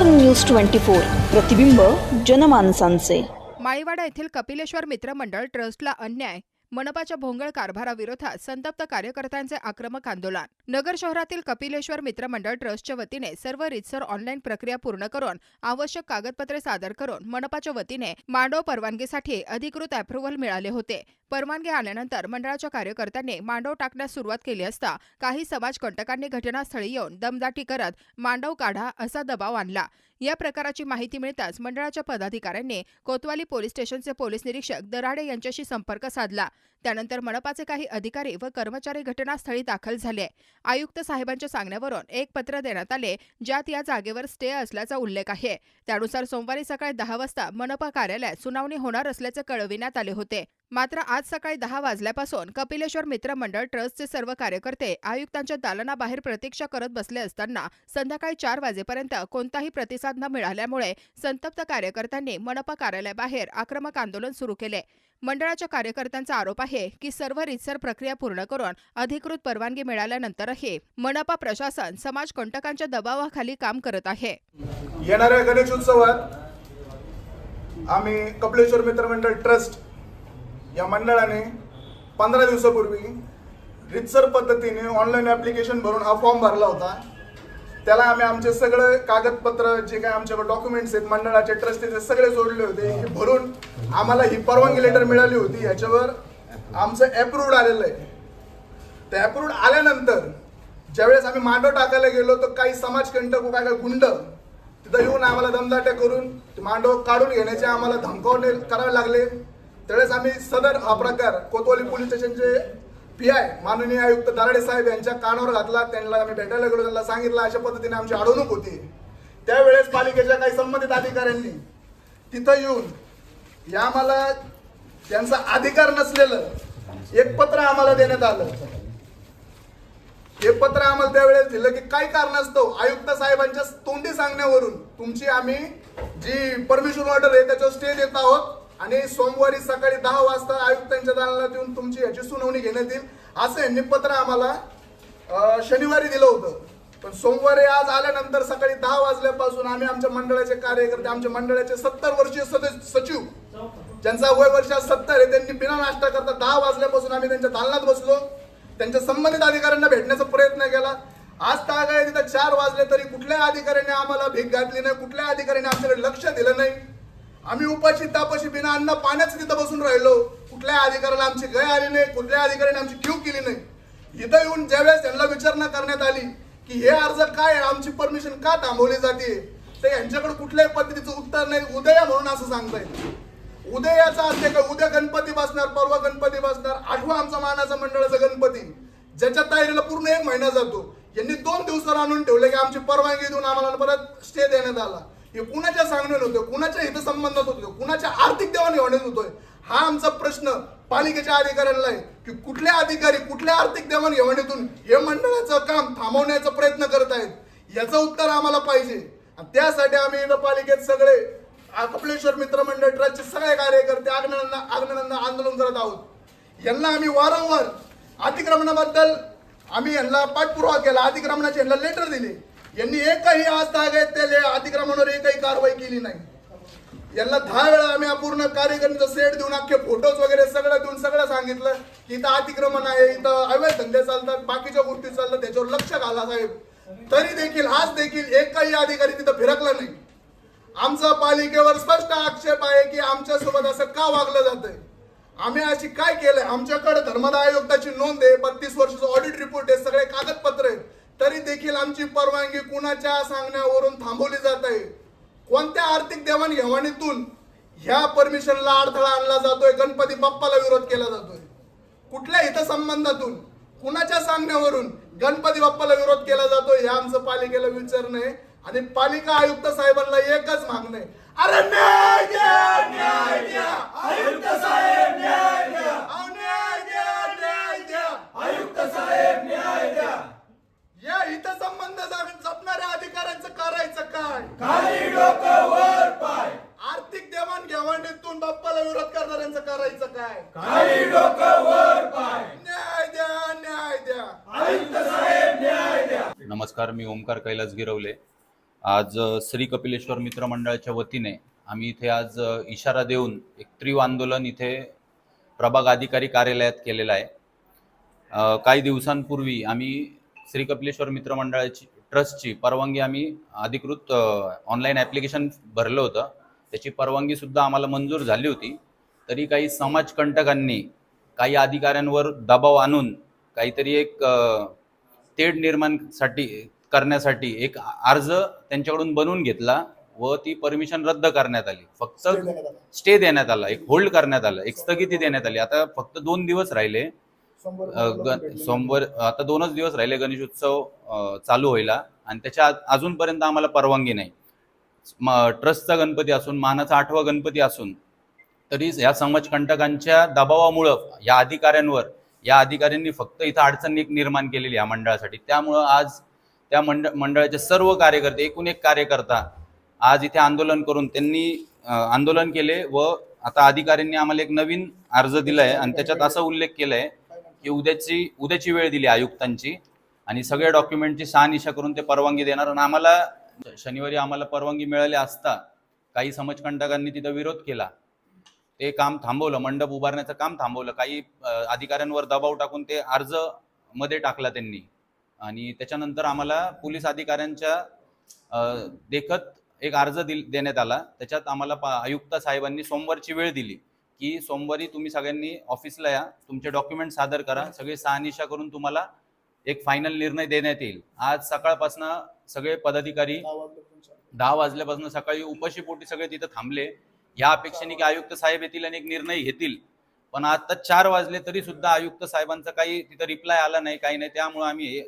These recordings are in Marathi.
नगर न्यूज ट्वेंटी फोर प्रतिबिंब जनमानसांचे. माळीवाडा येथील कपिलेश्वर मित्र मंडळ ट्रस्टला अन्याय मनपाच्या भोंगळ कारभाराविरोधात संतप्त कार्यकर्त्यांचे आक्रमक आंदोलन. नगर शहरातील कपिलेश्वर मित्र मंडळ ट्रस्टच्या वतीने सर्व रितसर ऑनलाईन प्रक्रिया पूर्ण करून आवश्यक कागदपत्रे सादर करून मनपाच्या वतीने मांडव परवानगीसाठी अधिकृत अप्रुव्हल मिळाले होते. परवानगी आल्यानंतर मंडळाच्या कार्यकर्त्यांनी मांडव टाकण्यास सुरुवात केली असता काही समाजकंटकांनी घटनास्थळी येऊन दमदाटी करत मांडव काढा असा दबाव आणला. या प्रकाराची माहिती मिळताच मंडळाच्या पदाधिकाऱ्यांनी कोतवाली पोलीस स्टेशनचे पोलीस निरीक्षक दराडे यांच्याशी संपर्क साधला. त्यानंतर मनपाचे काही अधिकारी व कर्मचारी घटनास्थळी दाखल झाले. आयुक्त साहेबांच्या सांगण्यावरून एक पत्र देण्यात आले ज्यात या जागेवर स्टे असल्याचा उल्लेख आहे. त्यानुसार सोमवारी सकाळी दहा वाजता मनपा कार्यालयात सुनावणी होणार असल्याचे कळविण्यात आले होते. मात्र आज सकाळी दहा वाजल्यापासून कपिलेश्वर मित्र मंडळ ट्रस्टचे सर्व कार्यकर्ते आयुक्तांच्या दालनाबाहेर प्रतीक्षा करत बसले असताना संध्याकाळी चार वाजेपर्यंत कोणताही प्रतिसाद न मिळाल्यामुळे संतप्त कार्यकर्त्यांनी मनपा कार्यालयाबाहेर आक्रमक आंदोलन सुरू केले. मंडळाच्या कार्यकर्त्यांचा आरोप आहे की सर्व रितसर प्रक्रिया पूर्ण करून अधिकृत परवानगी मिळाल्यानंतरही मनपा प्रशासन समाज कंटकांच्या दबावाखाली काम करत आहे. येणाऱ्या गणेशोत्सवात आम्ही कपिलेश्वर मित्रमंडळ ट्रस्ट या मंडळाने पंधरा दिवसापूर्वी रितसर पद्धतीने ऑनलाईन ॲप्लिकेशन भरून हा फॉर्म भरला होता. त्याला आम्ही आमचे सगळे कागदपत्र जे काय आमच्याकडे डॉक्युमेंट्स आहेत मंडळाचे ट्रस्टीचे सगळे जोडले होते. हे भरून आम्हाला ही परवानगी लेटर मिळाली होती. याच्यावर आमचं अप्रूव्ड आलेलं आहे. ते अप्रूव्ड आल्यानंतर ज्यावेळेस आम्ही मांडव टाकायला गेलो तर काही समाजकंटक व काय काही गुंड तिथं येऊन आम्हाला दमदाट्या करून मांडव काढून घेण्याचे आम्हाला धमकावणे करावे लागले. त्यावेळेस आम्ही सदर हा प्रकार कोतवाली पोलीस स्टेशनचे पी आय माननीय आयुक्त दराडे साहेब यांच्या कानावर घातला त्यांना आम्ही भेटायला गेलो त्यांना सांगितलं अशा पद्धतीने आमची अडवणूक होती. त्यावेळेस पालिकेच्या काही संबंधित अधिकाऱ्यांनी तिथं येऊन या आम्हाला त्यांचा अधिकार नसलेलं एक पत्र आम्हाला देण्यात आलं. हे पत्र आम्हाला त्यावेळेस दिलं की काही कारणास्तव आयुक्त साहेबांच्या तोंडी सांगण्यावरून तुमची आम्ही जी परमिशन ऑर्डर आहे त्याच्यावर स्टे देत आहोत. आणि सोमवारी सकाळी दहा वाजता आयुक्तांच्या दालनात येऊन तुमची याची सुनावणी घेण्यात येईल. असं यांनी पत्र आम्हाला शनिवारी दिलं होतं. पण सोमवारी आज आल्यानंतर सकाळी दहा वाजल्यापासून आम्ही आमच्या मंडळाचे कार्यकर्ते आमच्या मंडळाचे सत्तर वर्षीय सदस्य सचिव ज्यांचा वय वर्ष सत्तर आहे त्यांनी बिना नाश्ता करता दहा वाजल्यापासून आम्ही त्यांच्या दालनात बसलो. त्यांच्या संबंधित अधिकाऱ्यांना भेटण्याचा प्रयत्न केला. आज ताग तिथं चार वाजले तरी कुठल्याही अधिकाऱ्याने आम्हाला भीक घातली नाही कुठल्याही अधिकाऱ्याने आमच्याकडे लक्ष दिलं नाही. आम्ही उपाशी तापाशी बिना अन्न पाण्याच तिथं बसून राहिलो. कुठल्याही अधिकाऱ्याला आमची गय आली नाही कुठल्याही अधिकाऱ्याने आमची क्यू केली नाही. इथं येऊन ज्यावेळेस त्यांना विचारणा करण्यात आली की हे अर्ज काय आहे आमची परमिशन का थांबवली जाते? तर यांच्याकडे कुठल्याही पद्धतीचं उत्तर नाही. उदया म्हणून असं सांगतायत. उदयाचा अर्थ का उद्या गणपती बसणार परवा गणपती बसणार. आठवा आमचा मानाचा मंडळाचा गणपती. ज्याच्या तयारीला पूर्ण एक महिना जातो. यांनी दोन दिवसावर आणून ठेवले की आमची परवानगी देऊन आम्हाला परत स्टे देण्यात आला. हे कुणाच्या सांगण्यात होतोय? कुणाच्या हितसंबंधात होतोय? कुणाच्या आर्थिक देवाणघेवाणीत होतोय? हा आमचा प्रश्न पालिकेच्या अधिकाऱ्यांना आहे की कुठल्या अधिकारी कुठल्या आर्थिक देवाणघेवाणीतून हे मंडळाचं काम थांबवण्याचा प्रयत्न करत आहेत? याचं उत्तर आम्हाला पाहिजे. त्यासाठी आम्ही इथं पालिकेत सगळे कपलेश्वर मित्रमंडळ ट्रस्टचे सगळे कार्यकर्ते आग्नंद आग्नंद आंदोलन करत आहोत. यांना आम्ही वारंवार अतिक्रमणाबद्दल आम्ही यांना पाठपुरावा केला. अतिक्रमणाचे यांना लेटर दिले. यांनी एकही आज तागायत त्याले अतिक्रमणावर एकही कारवाई केली नाही. यांना दहा वेळा आम्ही अपूर्ण कार्यकर्त्यांचा सेट देऊन अख्खे फोटोज वगैरे सगळं देऊन सगळं सांगितलं की इथं अतिक्रमण आहे इथं अवैध धंदे चालतात बाकीच्या गोष्टी चालतात त्याच्यावर लक्ष घाला साहेब. तरी देखील आज देखील एकही अधिकारी तिथं फिरकला नाही. आमचा पालिकेवर स्पष्ट आक्षेप आहे की आमच्यासोबत असं का वागलं जातंय? आम्ही अशी काय केलंय? आमच्याकडे धर्मदाय आयुक्ताची नोंद आहे बत्तीस वर्षाचं ऑडिट रिपोर्ट आहे सगळे कागदपत्र आहेत. तरी देखील आमची परवानगी कुणाच्या सांगण्यावरून थांबवली जात आहे. कोणत्या आर्थिक देवाणघेवाणीतून ह्या परमिशनला अडथळा आणला जातोय? गणपती बाप्पाला विरोध केला जातोय. कुठल्या हितसंबंधातून कुणाच्या सांगण्यावरून गणपती बाप्पाला विरोध केला जातोय हे आमचं पालिकेला विचारणं आहे. आणि पालिका आयुक्त साहेबांना एकच मागणं आहे. अरे न्याय द्या न्याय द्या आयुक्त साहेब न्याय द्या अहो, न्याय द्या न्याय द्या आयुक्त साहेब न्याय द्या या हितसंबंध जपणाऱ्या अधिकाऱ्यांचं काय खाली डोकं वर पाय. आर्थिक देवाणघेवाणीतून बाप्पाला विरोध करणाऱ्यांचं करायचं काय? खाली डोकं वर पाय. न्याय द्या न्याय द्या. नमस्कार मी ओमकार कैलास गिरवले. आज श्री कपिलेश्वर मित्र मंडळाच्या वतीने आम्ही इथे आज इशारा देऊन एक तीव्र आंदोलन इथे प्रभाग अधिकारी कार्यालयात केलेलं आहे. काही दिवसांपूर्वी आम्ही श्री कपिलेश्वर मित्र मंडळाची ट्रस्टची परवानगी आम्ही अधिकृत ऑनलाईन ॲप्लिकेशन भरलं होतं. त्याची परवानगी सुद्धा आम्हाला मंजूर झाली होती. तरी काही समाजकंटकांनी काही अधिकाऱ्यांवर दबाव आणून काहीतरी एक तेढ निर्माणसाठी करण्यासाठी एक अर्ज त्यांच्याकडून बनवून घेतला व ती परमिशन रद्द करण्यात आली. फक्त स्टे देण्यात आला. एक होल्ड करण्यात आलं. एक स्थगिती देण्यात आली. आता फक्त दोन दिवस राहिले. सोमवार आता दोनच दिवस राहिले गणेश उत्सव चालू व्हायला आणि त्याच्या अजूनपर्यंत आम्हाला परवानगी नाही. ट्रस्टचा गणपती असून मानाचा आठवा गणपती असून तरी या समाजकंटकांच्या दबावामुळं या अधिकाऱ्यांवर या अधिकाऱ्यांनी फक्त इथं अडचण निर्माण केलेली या मंडळासाठी. त्यामुळं आज त्या मंड मंडळाचे सर्व कार्यकर्ते एकूण एक कार्यकर्ता आज इथे आंदोलन करून त्यांनी आंदोलन केले व आता अधिकाऱ्यांनी आम्हाला एक नवीन अर्ज दिलाय आणि त्याच्यात असा उल्लेख केलाय की उद्याची उद्याची वेळ दिली आयुक्तांची आणि सगळ्या डॉक्युमेंटची शहानिशा करून ते परवानगी देणार आणि आम्हाला शनिवारी आम्हाला परवानगी मिळाली असता काही समाजकंटकांनी तिथं विरोध केला. ते काम थांबवलं मंडप उभारण्याचं काम थांबवलं काही अधिकाऱ्यांवर दबाव टाकून ते अर्जमध्ये टाकला त्यांनी. आणि त्याच्यानंतर आम्हाला पोलीस अधिकाऱ्यांच्या देखत एक अर्ज दिल देण्यात आला. त्याच्यात आम्हाला पा- आयुक्त साहेबांनी सोमवारची वेळ दिली. की सोमवारी तुम्ही सगळ्यांनी ऑफिसला या तुमचे डॉक्युमेंट सादर करा सगळे शहानिशा करून तुम्हाला एक फायनल निर्णय देण्यात येईल. आज सकाळपासून सगळे पदाधिकारी दहा वाजल्यापासून सकाळी उपाशीपोटी सगळे तिथं थांबले. या अपेक्षेने की आयुक्त साहेब येतील आणि एक निर्णय घेतील. पण आता चार वाजले तरी सुद्धा आयुक्त साहेबांचा काही तिथं रिप्लाय आला नाही काही नाही. त्यामुळे आम्ही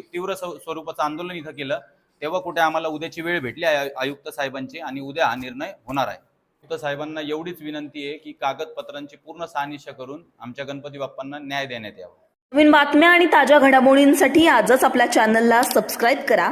तीव्र स्व- स्वरूपाचं आंदोलन इथं केलं. तेव्हा कुठे आम्हाला उद्याची वेळ भेटली आहे आयुक्त साहेबांची आणि उद्या हा निर्णय होणार आहे. तर साहेबांना एवढीच विनंती आहे की कागदपत्रांची पूर्ण सानिशा करून आमच्या गणपती बाप्पांना न्याय देण्यात यावा. नवीन बातम्या आणि ताज्या घडामोडींसाठी आजच आपल्या चॅनलला सबस्क्राईब करा.